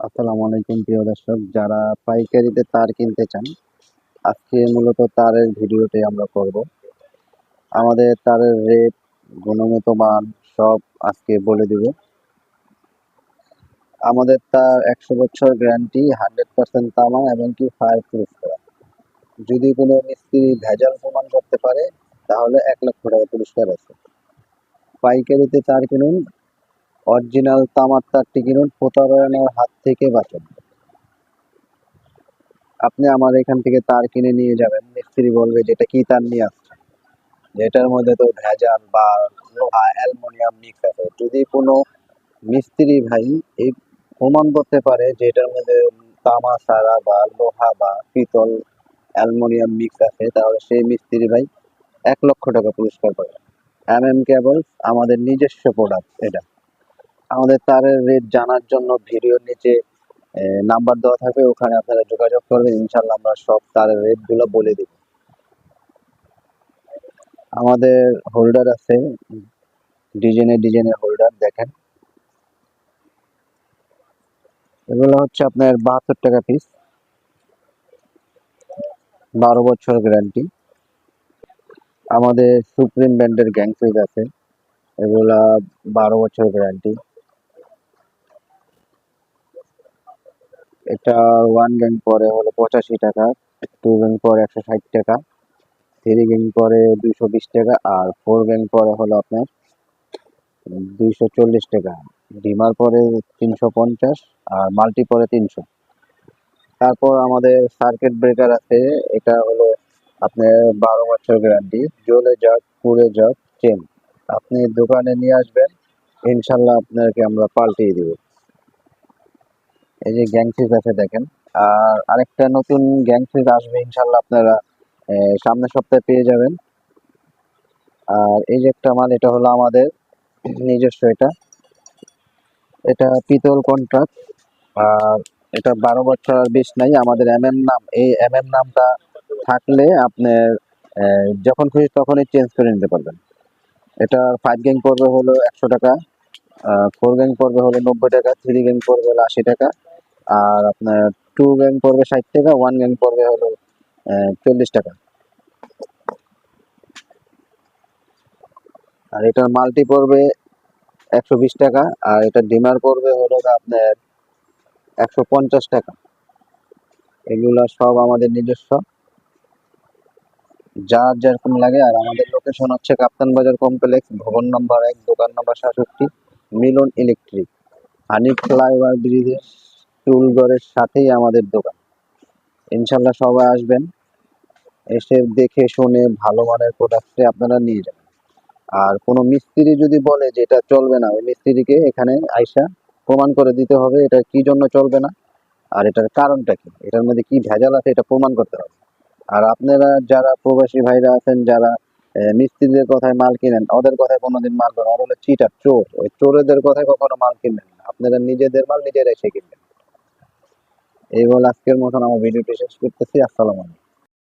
আসসালামু আলাইকুম, প্রিয় দর্শক। যারা পাইকারিতে তার কিনতে চান, আজকে মূলত তারের ভিডিওটি আমরা করব। আমাদের তারের রেট, গুণগত মান সব আজকে বলে দিব। আমাদের তার একশো বছর গ্যারান্টি, হান্ড্রেড পার্সেন্ট তামা এবং কি ফায়ার প্রুফ করা। যদি কোনো মিস্ত্রি ভেজাল প্রমাণ করতে পারে, তাহলে এক লক্ষ টাকা পুরস্কার আছে। পাইকারিতে তার কিনুন অরিজিনাল তামার তারটি কিনুন, প্রতারণার হাত থেকে বাঁচুন। আপনি আমার এখান থেকে তার কিনে নিয়ে যাবেন। মিস্ত্রি বলবে যেটা কি তার নিয়ে আসছে যেটার মধ্যে তো ভেজাল বা লোহা, অ্যালুমিনিয়াম মিক্স আছে। যদি কোনো মিস্ত্রি ভাই এই প্রমাণ করতে পারে যে এটার মধ্যে তামা, সারা বা লোহা বা পিতল, অ্যালুমিনিয়াম মিক্স আছে, তাহলে সেই মিস্ত্রি ভাই এক লক্ষ টাকা পুরস্কার পাবে এম এম কেবলস আমাদের নিজস্ব প্রোডাক্ট এটা। আমাদের তারের রেট জানার জন্য ভিডিওর নিচে নাম্বার দেওয়া থাকবে, ওখানে আপনারা যোগাযোগ করবেন ইনশাল্লাহ আমরা সব তারের রেটগুলো বলে দিব। আমাদের হোল্ডার আছে ডিজাইনের ডিজাইনের হোল্ডার দেখেন। এগুলো হচ্ছে আপনার বাহাত্তর টাকা পিস বারো বছর গ্যারান্টি আমাদের সুপ্রিম ব্র্যান্ডের গ্যাং আছে। এগুলা বারো বছর গ্যারান্টি এটা ওয়ান গ্যাং পরে হলো পঁচাশি টাকা টু গ্যাং পরে একশো ষাট টাকা থ্রি গ্যাং পরে দুইশো বিশ টাকা, আর ফোর গ্যাং পরে হলো আপনার দুইশো চল্লিশ টাকা। ডিমার পরে তিনশো পঞ্চাশ, আর মাল্টি পরে তিনশো। তারপর আমাদের সার্কিট ব্রেকার আছে, এটা হলো আপনার বারো বছর গ্যারান্টি জ্বলে যাক, পুড়ে যাক চেন আপনি দোকানে নিয়ে আসবেন, ইনশাল্লাহ আপনাকে আমরা পাল্টিয়ে দিব। এই যে গ্যাংসিস আছে দেখেন। আর আরেকটা নতুন গ্যাংসিস আসবে ইনশাল্লাহ আপনারা সামনের সপ্তাহে পেয়ে যাবেন। আর এই যে একটা মাল, এটা হলো আমাদের নিজস্ব এটা। এটা পিতল কন্ট্রাক্ট। আর এটা বারো বছর বেশ নাই, আমাদের এম নাম, এই এম এম নামটা থাকলে আপনার যখন খুশি তখনই চেঞ্জ করে নিতে পারবেন। এটা ফাইভ গ্যাং পড়বে হলো একশো টাকা। ফোর গ্যাং পড়বে হলো নব্বই টাকা থ্রি গ্যাং পড়বে হলো আশি টাকা, আর আপনার টু গ্যাং পড়বে ষাট টাকা ওয়ান গ্যাং পড়বে হলো চল্লিশ টাকা। আর এটার মাল্টি পড়বে একশো বিশ টাকা, আর এটার ডিমার পড়বে হলো আপনার একশো পঞ্চাশ টাকা। এগুলা সব আমাদের নিজস্ব। যার যেরকম লাগে, আর আমাদের লোকেশন হচ্ছে কাপ্তান বাজার কমপ্লেক্স ভবন নম্বর এক, দোকান নম্বর সাতষট্টি। মিলন ইলেকট্রিক হানি ফ্লাইওভার ব্রিজের টুলঘরের সাথেই আমাদের দোকান। ইনশাল্লাহ সবাই আসবেন, এসে দেখে শুনে ভালো মানের প্রোডাক্টে আপনারা নিয়ে যাবেন। আর কোনো মিস্ত্রি যদি বলে যে এটা চলবে না, ওই মিস্ত্রিকে এখানে আইসা প্রমাণ করে দিতে হবে এটা কি জন্য চলবে না আর এটার কারণটা কি। এটার মধ্যে কি ভেজাল আছে এটা প্রমাণ করতে হবে। আর আপনারা যারা প্রবাসী ভাইরা আছেন, যারা মিস্ত্রিদের কথায় মাল কিনেন, ওদের কথায় কোনোদিন মাল করেন ওরা হলো চিটার চোর। ওই চোরেদের কথায় কখনো মাল কিনবেন না। আপনারা নিজেদের মাল নিজেরাই এসে কিনবেন। এই বলে আজকের মতন আমার ভিডিওটি শেষ করতেছি। আসসালামু আলাইকুম।